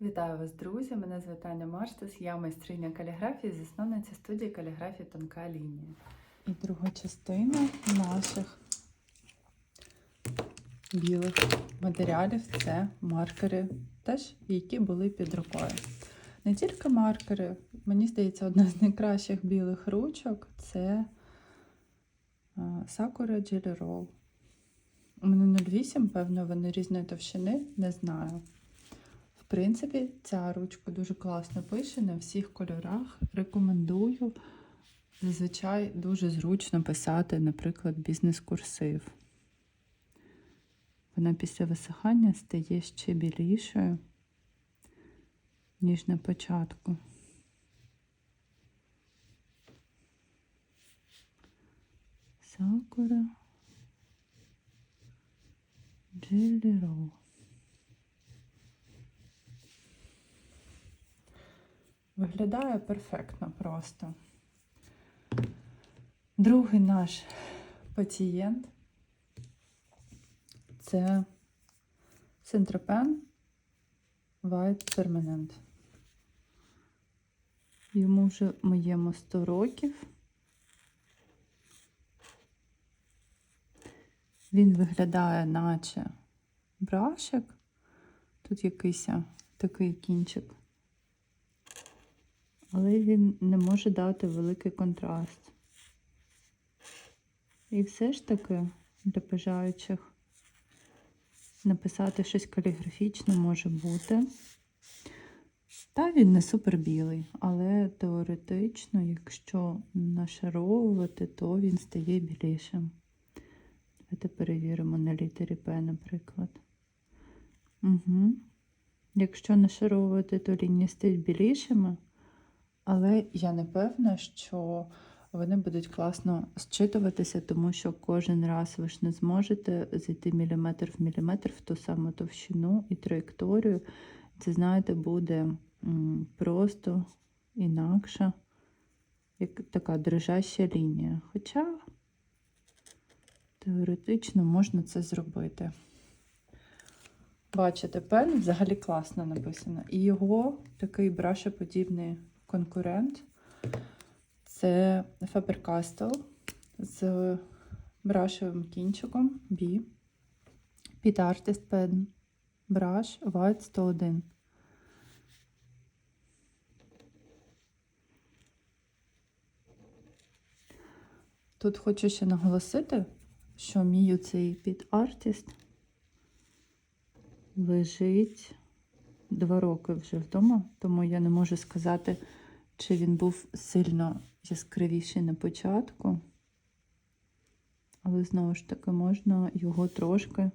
Вітаю вас, друзі! Мене звати Таня Марштес, я майстриня каліграфії, засновниця студії каліграфії Тонка лінія. І друга частина наших білих матеріалів це маркери, теж які були під рукою. Не тільки маркери, мені здається, одна з найкращих білих ручок це а, Sakura Jelly Roll. У мене 08, певно, вони різної товщини, не знаю. Принципі, ця ручка дуже класно пише на всіх кольорах. Рекомендую. Зазвичай дуже зручно писати, наприклад, бізнес-курсив. Вона після висихання стає ще білішою, ніж на початку. Сакура Jelly Roll. Виглядає перфектно просто. Другий наш пацієнт це Центропен White Permanent. Йому вже моєму 100 років. Він виглядає, наче брашик. Тут якийсь такий кінчик але він не може дати великий контраст. І все ж таки для бажаючих написати щось каліграфічне може бути. Та він не супер білий, але теоретично, якщо нашаровувати, то він стає білішим. Давайте перевіримо на літері П, наприклад. Угу. Якщо нашаровувати, то лінії стають білішими. Але я не певна, що вони будуть класно зчитуватися, тому що кожен раз ви ж не зможете зайти міліметр в міліметр в ту саму товщину і траєкторію. Це, знаєте, буде просто інакше, як така дрижаща лінія. Хоча теоретично можна це зробити. Бачите, пен взагалі класно написано. І його такий брашеподібний конкурент. Це Faber-Castell з брашевим кінчиком B. Під Artist Pen Brush White 101. Тут хочу ще наголосити, що мій цей під Artist лежить два роки вже вдома, тому я не можу сказати, чи він був сильно яскравіший на початку. Але знову ж таки можна його трошки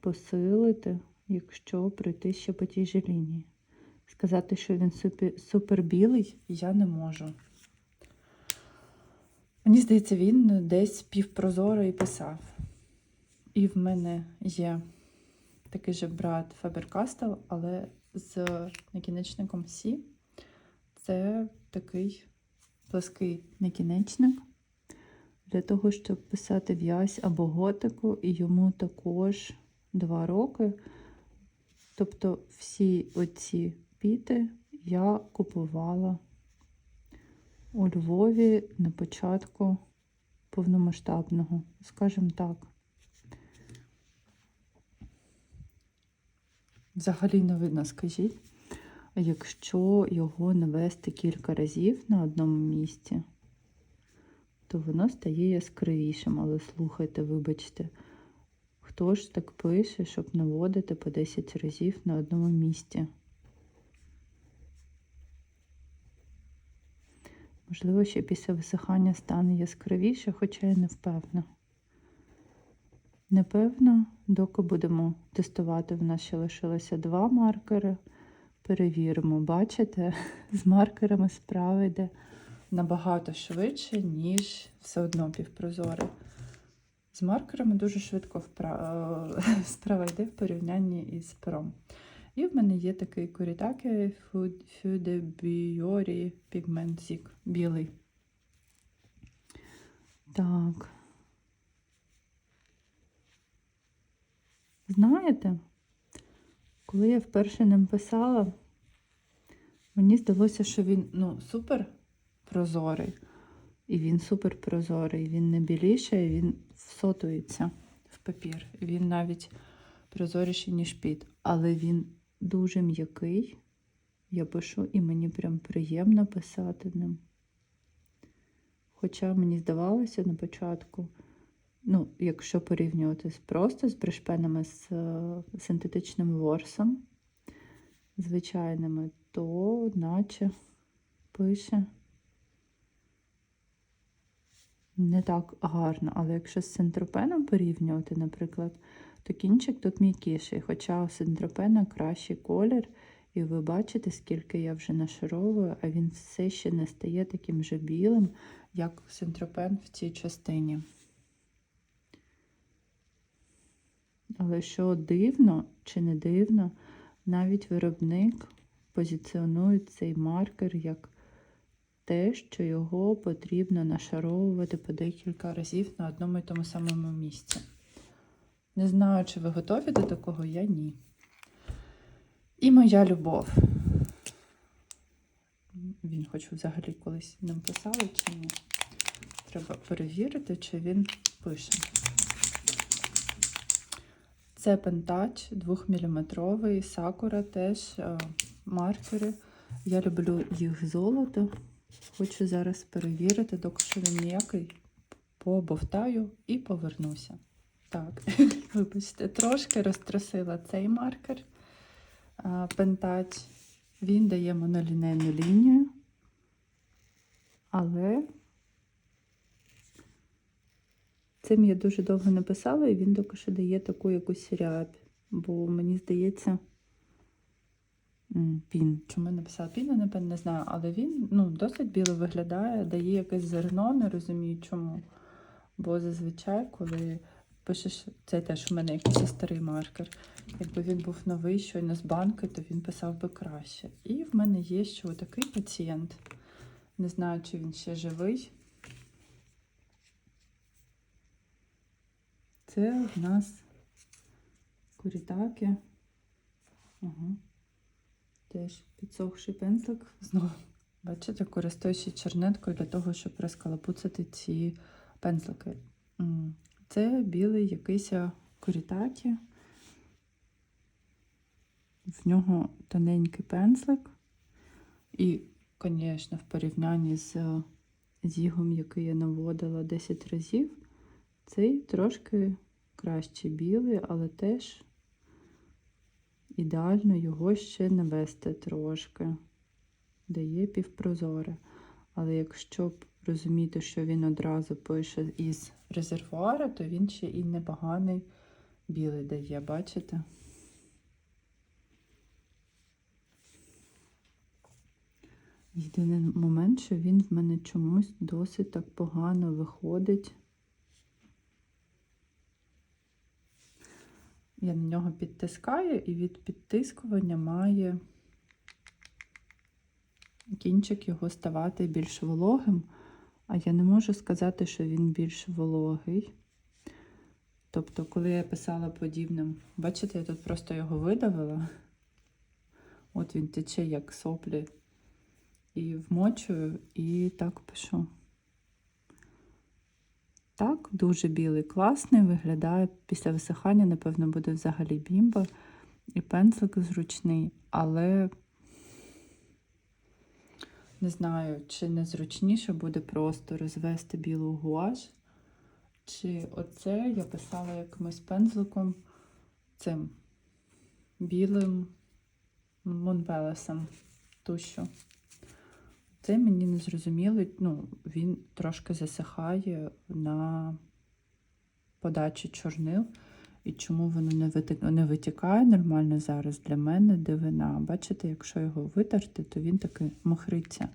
посилити, якщо пройти ще по тій же лінії. Сказати, що він супер, білий, я не можу. Мені здається, він десь півпрозоро писав. І в мене є такий же брат Faber-Castell, але з накінечником C. Це такий плоский накінечник для того, щоб писати в'язь або готику, і йому також 2 роки. Тобто всі оці піти я купувала у Львові на початку повномасштабного, скажімо так. Взагалі не видно, скажіть, якщо його навести кілька разів на одному місці, то воно стає яскравішим. Але слухайте, вибачте, хто ж так пише, щоб наводити по 10 разів на одному місці? Можливо, ще після висихання стане яскравіше, хоча я не впевнена. Непевно, доки будемо тестувати, в нас ще лишилося два маркери. Перевіримо, бачите, з маркерами справа йде набагато швидше, ніж все одно півпрозорий. З маркерами дуже швидко вправ... справа йде в порівнянні із пером. І в мене є такий Kuritaке Fude Biori Pigment Zig білий. Так. Знаєте, Коли я вперше ним писала, мені здалося, що він ну, супер прозорий. І він супер прозорий. Він не білішає, він всотується в папір. Він навіть прозоріший, ніж під. Але він дуже м'який. Я пишу, і мені прям приємно писати ним. Хоча мені здавалося на початку, ну, якщо порівнювати просто з брешпенами з е, синтетичним ворсом, звичайними, то наче пише не так гарно. Але якщо з синтропеном порівнювати, наприклад, то кінчик тут м'якіший. Хоча у синтропена кращий колір, і ви бачите, скільки я вже нашаровую, а він все ще не стає таким же білим, як синтропен в цій частині. Але що дивно чи не дивно, навіть виробник позиціонує цей маркер як те, що його потрібно нашаровувати по декілька разів на одному і тому самому місці. Не знаю, чи ви готові до такого, я ні. І моя любов. Він хоч взагалі колись ним писали, чи ні. Треба перевірити, чи він пише. Це пентач 2-мм, сакура теж е, маркери. Я люблю їх золото. Хочу зараз перевірити, доки що він ніякий. Побовтаю і повернуся. Так, вибачте, трошки розтрусила цей маркер. Пентач. Він дає монолінейну лінію, але цим я дуже довго не писала, і він доки що дає таку якусь рябь. Бо мені здається, пін. Чому я написала пін, я напевно не знаю, але він ну, досить біло виглядає, дає якесь зерно, не розумію чому. Бо зазвичай, коли пишеш, це теж у мене якийсь старий маркер. Якби він був новий, щойно з банки, то він писав би краще. І в мене є ще такий пацієнт. Не знаю, чи він ще живий. Це в нас курітаки. Ага. Теж підсохший пензлик. Знову, бачите, користуюся чернеткою для того, щоб розкалапуцати ці пензлики. Це білий якийсь курітакі. В нього тоненький пензлик. І, звісно, в порівнянні з зігом, який я наводила 10 разів, цей трошки краще білий, але теж ідеально його ще навести трошки. Дає півпрозоре. Але якщо б розуміти, що він одразу пише із резервуара, то він ще і непоганий білий дає, бачите? Єдиний момент, що він в мене чомусь досить так погано виходить. Я на нього підтискаю, і від підтискування має кінчик його ставати більш вологим, а я не можу сказати, що він більш вологий. Тобто, коли я писала подібним, бачите, я тут просто його видавила. От він тече як соплі. І вмочую, і так пишу. Так, дуже білий, класний, виглядає після висихання, напевно, буде взагалі бімба. І пензлик зручний, але не знаю, чи не зручніше буде просто розвести білу гуаш. Чи оце я писала якимось пензликом цим білим Монпелесом тушу. Це мені не зрозуміло, ну, він трошки засихає на подачі чорнил. І чому воно не витікає нормально зараз для мене дивина. Бачите, якщо його витерти, то він таки махриться.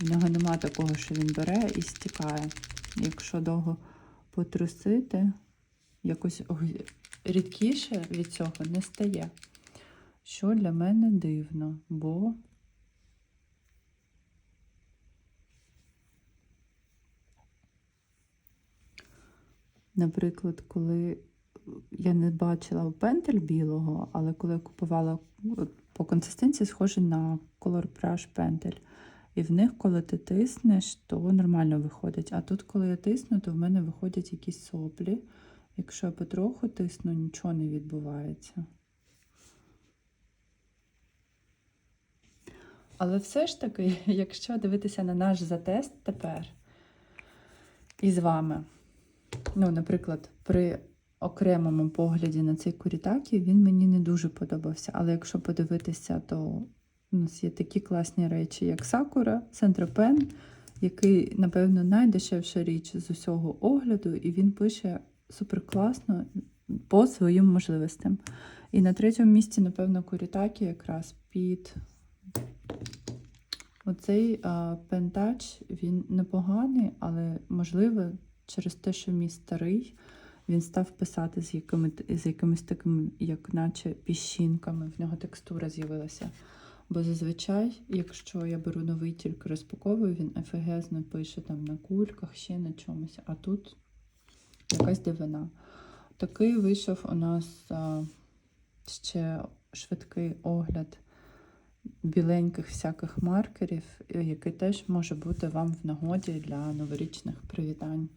В нього нема такого, що він бере і стікає. Якщо довго потрусити, якось рідкіше від цього не стає. Що для мене дивно, бо Наприклад, коли я не бачила пентель білого, але коли я купувала по консистенції схожий на Color Brush пентель. І в них, коли ти тиснеш, то нормально виходить. А тут, коли я тисну, то в мене виходять якісь соплі. Якщо я потроху тисну, нічого не відбувається. Але все ж таки, якщо дивитися на наш затест тепер із вами, ну, наприклад, при окремому погляді на цей курітакі, він мені не дуже подобався. Але якщо подивитися, то у нас є такі класні речі, як Сакура, Сентропен, який, напевно, найдешевша річ з усього огляду, і він пише супер класно по своїм можливостям. І на третьому місці, напевно, Курітакі якраз під оцей а, пентач, він непоганий, але можливо, через те, що мій старий, він став писати з, якими, з якимись такими, як наче піщинками. В нього текстура з'явилася. Бо зазвичай, якщо я беру новий тільки розпаковую, він ефегезно пише там на кульках, ще на чомусь, а тут якась дивина. Такий вийшов у нас а, ще швидкий огляд біленьких всяких маркерів, який теж може бути вам в нагоді для новорічних привітань.